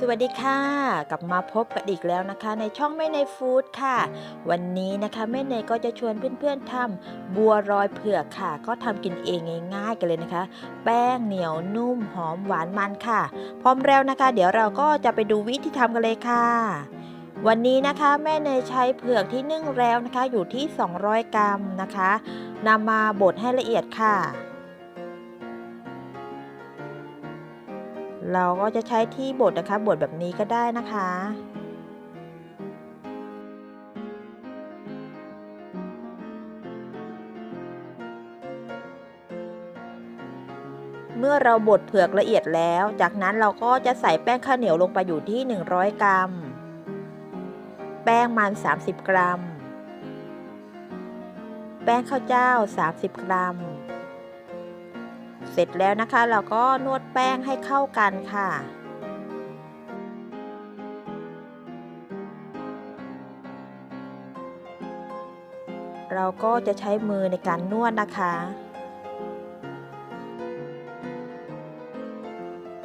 สวัสดีค่ะ กลับมาพบกันอีกแล้วนะคะ ในช่องแม่ในฟู้ดค่ะ วันนี้นะคะแม่เนยก็จะชวนเพื่อนๆทำบัวรอยเผือกค่ะ ก็ทำกินเองง่ายๆกันเลยนะคะ แป้งเหนียวนุ่มหอมหวานมันค่ะ พร้อมแล้วนะคะ เดี๋ยวเราก็จะไปดูวิธีทำกันเลยค่ะ วันนี้นะคะแม่เนยใช้เผือกที่นึ่งแล้วนะคะ อยู่ที่ 200 กรัมนะคะนำมาบดให้ละเอียดค่ะ เราก็จะใช้ที่บดนะคะบดแบบนี้ก็ได้นะคะเมื่อเราบดเผือกละเอียดแล้ว จากนั้นเราก็จะใส่แป้งข้าวเหนียวลงไปอยู่ที่ 100 กรัม แป้งมัน 30 กรัม แป้งข้าวเจ้า 30 กรัม เสร็จแล้วนะคะ เราก็นวดแป้งให้เข้ากันค่ะเราก็จะใช้มือในการนวดนะคะ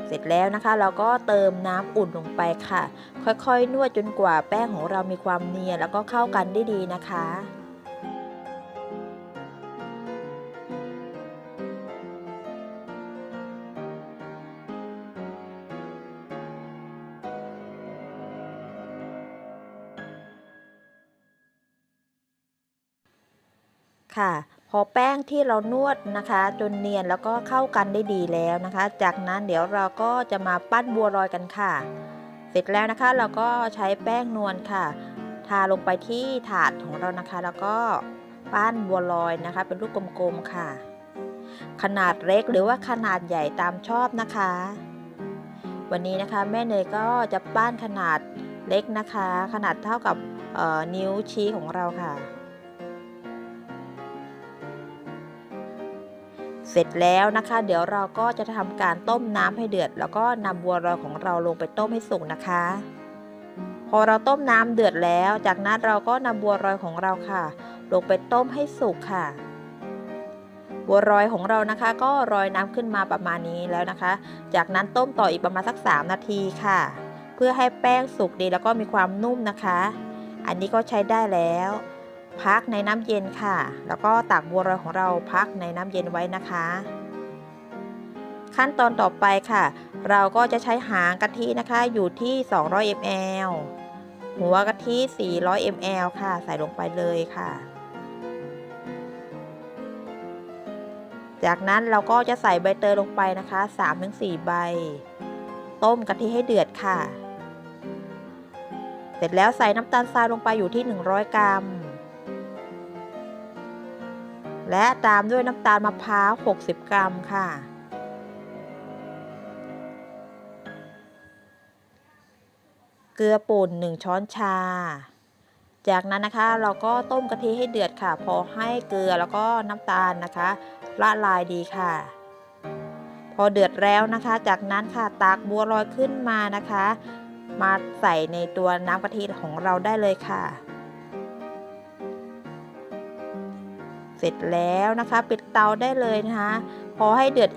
เสร็จแล้วนะคะเราก็เติมน้ำอุ่นลงไปค่ะ ค่อยๆ นวดจนกว่าแป้งของเรามีความเนียนแล้วก็เข้ากันได้ดีนะคะ ค่ะ พอแป้งที่เรานวดนะคะ จนเนียนแล้วก็เข้ากันได้ดีแล้วนะคะ จากนั้นเดี๋ยวเราก็จะมาปั้นบัวลอยกันค่ะ เสร็จแล้วนะคะเราก็ใช้แป้งนวลค่ะ ทาลงไปที่ถาดของเรานะคะ แล้วก็ปั้นบัวลอยนะคะ เป็นรูปกลมๆค่ะ ขนาดเล็กหรือว่าขนาดใหญ่ตามชอบนะคะ วันนี้นะคะแม่เนยก็จะปั้นขนาดเล็กนะคะ ขนาดเท่ากับนิ้วชี้ของเราค่ะ เสร็จแล้วนะคะ เดี๋ยวเราก็จะทำการต้มน้ำให้เดือด แล้วก็นำบัวลอยของเราลงไปต้มให้สุกนะคะ พอเราต้มน้ำเดือดแล้ว จากนั้นเราก็นำบัวลอยของเราค่ะ ลงไปต้มให้สุกค่ะ บัวลอยของเรานะคะ ก็รอยน้ำขึ้นมาประมาณนี้แล้วนะคะ จากนั้นต้มต่ออีกประมาณสัก 3 นาทีค่ะ เพื่อให้แป้งสุกดีแล้วก็มีความนุ่มนะคะ อันนี้ก็ใช้ได้แล้ว พักในน้ำเย็นค่ะ แล้วก็ตักบัวลอยของเราพักในน้ำเย็นไว้นะคะ ขั้นตอนต่อไปค่ะ เราก็จะใช้หางกะทินะคะอยู่ที่ 200 ml หัวกะทิ 400 ml ค่ะ ใส่ลงไปเลยค่ะ จากนั้นเราก็จะใส่ใบเตยลงไปนะคะ 3-4 ใบ ต้มกะทิให้เดือดค่ะ เสร็จแล้วใส่น้ำตาลทรายลงไปอยู่ที่ 100 กรัม และตามด้วยน้ำตาลมะพร้าว 60 กรัมค่ะ เกลือป่น 1 ช้อนชา จากนั้นนะคะเราก็ต้มกะทิให้เดือดค่ะ พอให้เกลือแล้วก็น้ำตาลนะคะ ละลายดีค่ะ พอเดือดแล้วนะคะ จากนั้นค่ะตักบัวลอยขึ้นมานะคะ มาใส่ในตัวน้ำกะทิของเราได้เลยค่ะ เสร็จแล้วนะคะ ปิดเตาได้เลยนะคะ พอให้เดือด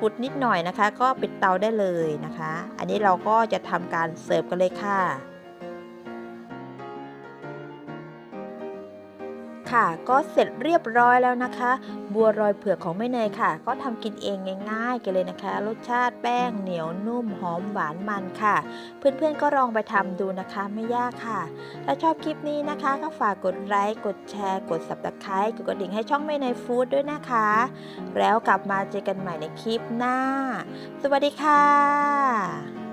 ปุดๆนิดหน่อยนะคะ ก็ปิดเตาได้เลยนะคะ อันนี้เราก็จะทำการเสิร์ฟกันเลยค่ะ ค่ะ ก็เสร็จเรียบร้อยแล้วนะคะ บัวรอยเผือกของแม่เนยค่ะ ก็ทำกินเองง่ายๆกันเลยนะคะ รสชาติแป้งเหนียวนุ่มหอมหวานมันค่ะ เพื่อนๆก็ลองไปทำดูนะคะไม่ยากค่ะ ถ้าชอบคลิปนี้นะคะ ก็ฝากกดไลค์กดแชร์ กด subscribe กดกระดิ่งให้ช่องแม่เนยฟู้ดด้วยนะคะ แล้วกลับมาเจอกันใหม่ในคลิปหน้า สวัสดีค่ะ